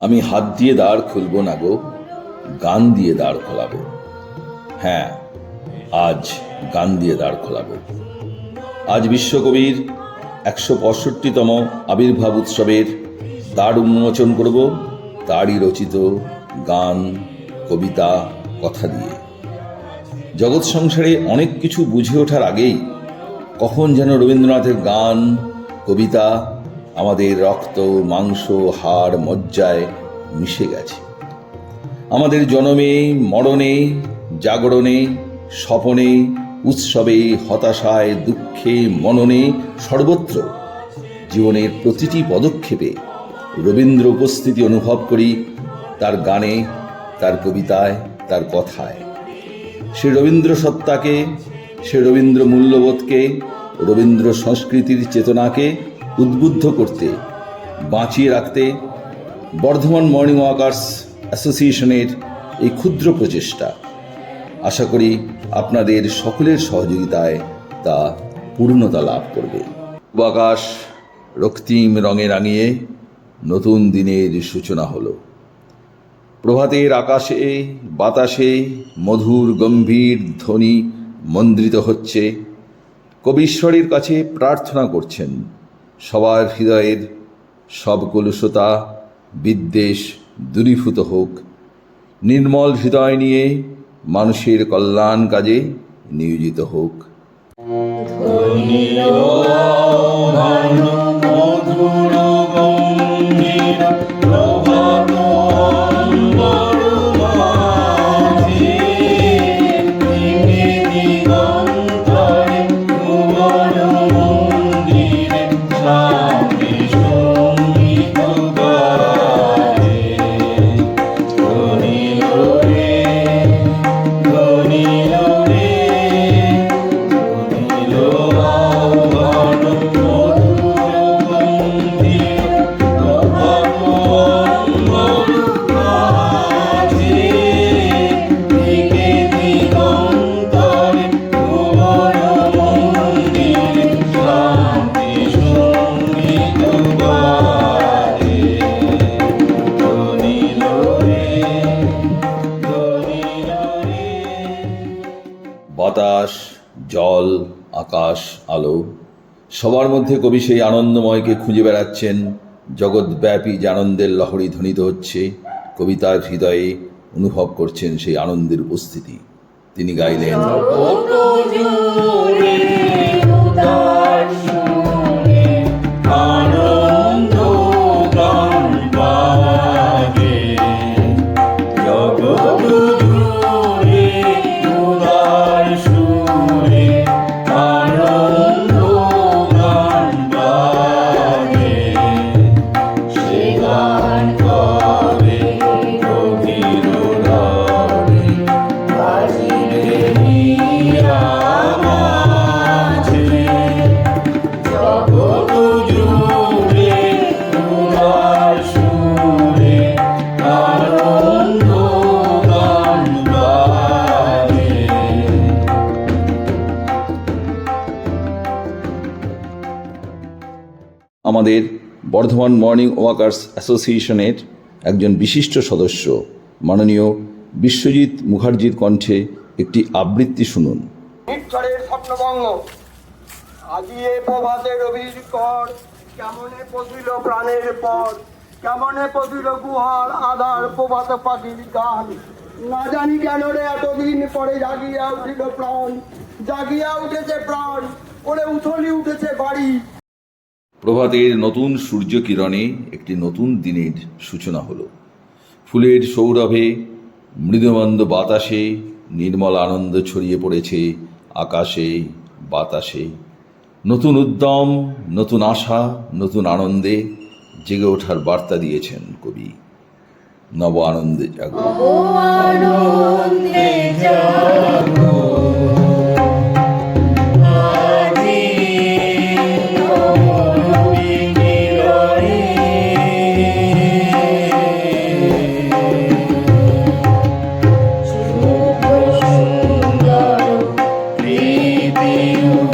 আমি হাত দিয়ে দাঁড় খুলব না গো, গান দিয়ে দাঁড় খোলাবো। হ্যাঁ আজ গান দিয়ে দাঁড় খোলাবো। আজ বিশ্বকবির একশো পঁয়ষট্টিতম আবির্ভাব উৎসবের দ্বার উন্মোচন করব, তারই রচিত গান, কবিতা, কথা দিয়ে। জগৎ সংসারে অনেক কিছু বুঝে ওঠার আগেই কখন যেন রবীন্দ্রনাথের গান, কবিতা আমাদের রক্ত, মাংস, হাড়, মজ্জায় মিশে গেছে। আমাদের জনমে, মরণে, জাগরণে, স্বপনে, উৎসবে, হতাশায়, দুঃখে, মননে সর্বত্র জীবনের প্রতিটি পদক্ষেপে রবীন্দ্র উপস্থিতি অনুভব করি তার গানে, তার কবিতায়, তার কথায়। সে রবীন্দ্র সত্তাকে, সে রবীন্দ্র মূল্যবোধকে, রবীন্দ্র সংস্কৃতির চেতনাকে উদ্বুদ্ধ করতে, বাঁচিয়ে রাখতে বর্ধমান মর্নিং ওয়াকার্স অ্যাসোসিয়েশনের এই ক্ষুদ্র প্রচেষ্টা। আশা করি আপনাদের সকলের সহযোগিতায় তা পূর্ণতা লাভ করবে। আকাশ রক্তিম রঙে রাঙিয়ে নতুন দিনের সূচনা হলো। প্রভাতের আকাশে, বাতাসে মধুর, গম্ভীর ধ্বনি মন্দ্রিত হচ্ছে। কবীশ্বরের কাছে প্রার্থনা করছেন সবার হৃদয়ের সব কলুষতা বিদ্বেষ দূরীভূত হোক। নির্মল হৃদয় নিয়ে মানুষের কল্যাণ কাজে নিয়োজিত হোক। বাতাস, জল, আকাশ, আলো, সবার মধ্যে কবি সেই আনন্দময়কে খুঁজে বেড়াচ্ছেন। জগৎব্যাপী যে আনন্দের লহরী ধ্বনিত হচ্ছে, কবিতার হৃদয়ে অনুভব করছেন সেই আনন্দের উপস্থিতি। তিনি গাইলেন আমাদের বর্ধমান মর্নিং ওয়াকার্স অ্যাসোসিয়েশনের একজন বিশিষ্ট সদস্য, মাননীয় বিশ্বজিৎ মুখার্জির কণ্ঠে একটি আবৃত্তি শুনুন। স্বপ্নভঙ্গ। আজিয়ে প্রভাতে রবির কর, কেমনে পদিল প্রাণের পর, কেমনে পদিল গুহার আধার প্রভাত পাখির গান। না জানি কেন রে এতদিন পরে জাগিয়া উঠিল প্রাণ, জাগিয়া উঠেছে প্রাণ, ওরে উথলি উঠেছে বাড়ি। প্রভাতের নতুন সূর্য কিরণে একটি নতুন দিনের সূচনা হলো। ফুলের সৌরভে মৃদুমন্দ বাতাসে নির্মল আনন্দ ছড়িয়ে পড়েছে আকাশে, বাতাসে। নতুন উদ্যম, নতুন আশা, নতুন আনন্দে জেগে ওঠার বার্তা দিয়েছেন কবি নব আনন্দে জাগো you.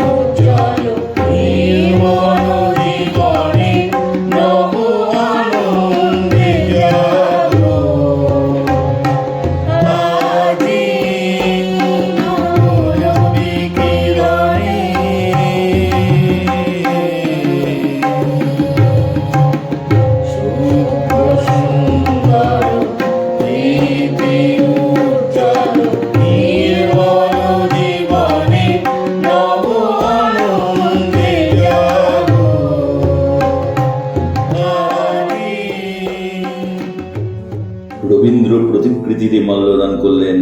রবীন্দ্র প্রতিকৃতিতে মাল্যদান করলেন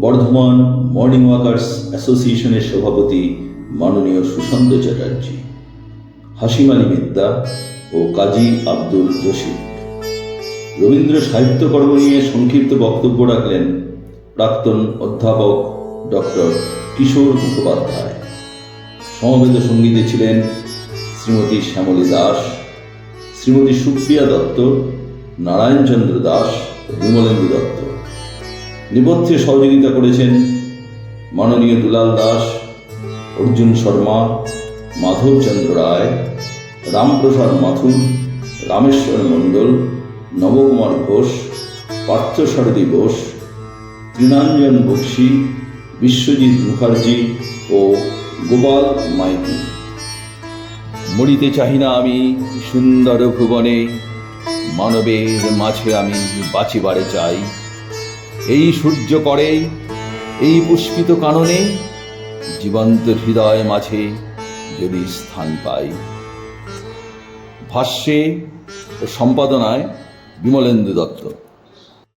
বর্ধমান মর্নিং ওয়াকার্স অ্যাসোসিয়েশনের সভাপতি মাননীয় সুশান্ত চ্যাটার্জি, হাসিম মিদ্দা ও কাজী আব্দুল রশিদ। রবীন্দ্র সাহিত্যকর্ম নিয়ে সংক্ষিপ্ত বক্তব্য রাখলেন প্রাক্তন অধ্যাপক ডক্টর কিশোর মুখোপাধ্যায়। সমবেত সঙ্গীতে ছিলেন শ্রীমতী শ্যামলী দাস, শ্রীমতী সুপ্রিয়া দত্ত, নারায়ণচন্দ্র দাস বিমলেন্দু দত্ত নেপথ্যে সহযোগিতা করেছেন মাননীয় দুলাল দাস, অর্জুন শর্মা, মাধবচন্দ্র রায়, রামপ্রসাদ মাথুর, রামেশ্বর মণ্ডল, নবকুমার ঘোষ, পার্থসারথী ঘোষ, তৃণাঞ্জন বক্সি, বিশ্বজিৎ মুখার্জি ও গোপাল মাইতি। মরিতে চাহি না আমি সুন্দর ভুবনে মানবের মাঝে আমি বাঁচিবারে চাই। এই সূর্য করে, এই পুষ্পিত কাননে, জীবন্ত হৃদয় মাঝে যদি স্থান পাই। ভাষ্যে ও সম্পাদনায় বিমলেন্দু দত্ত।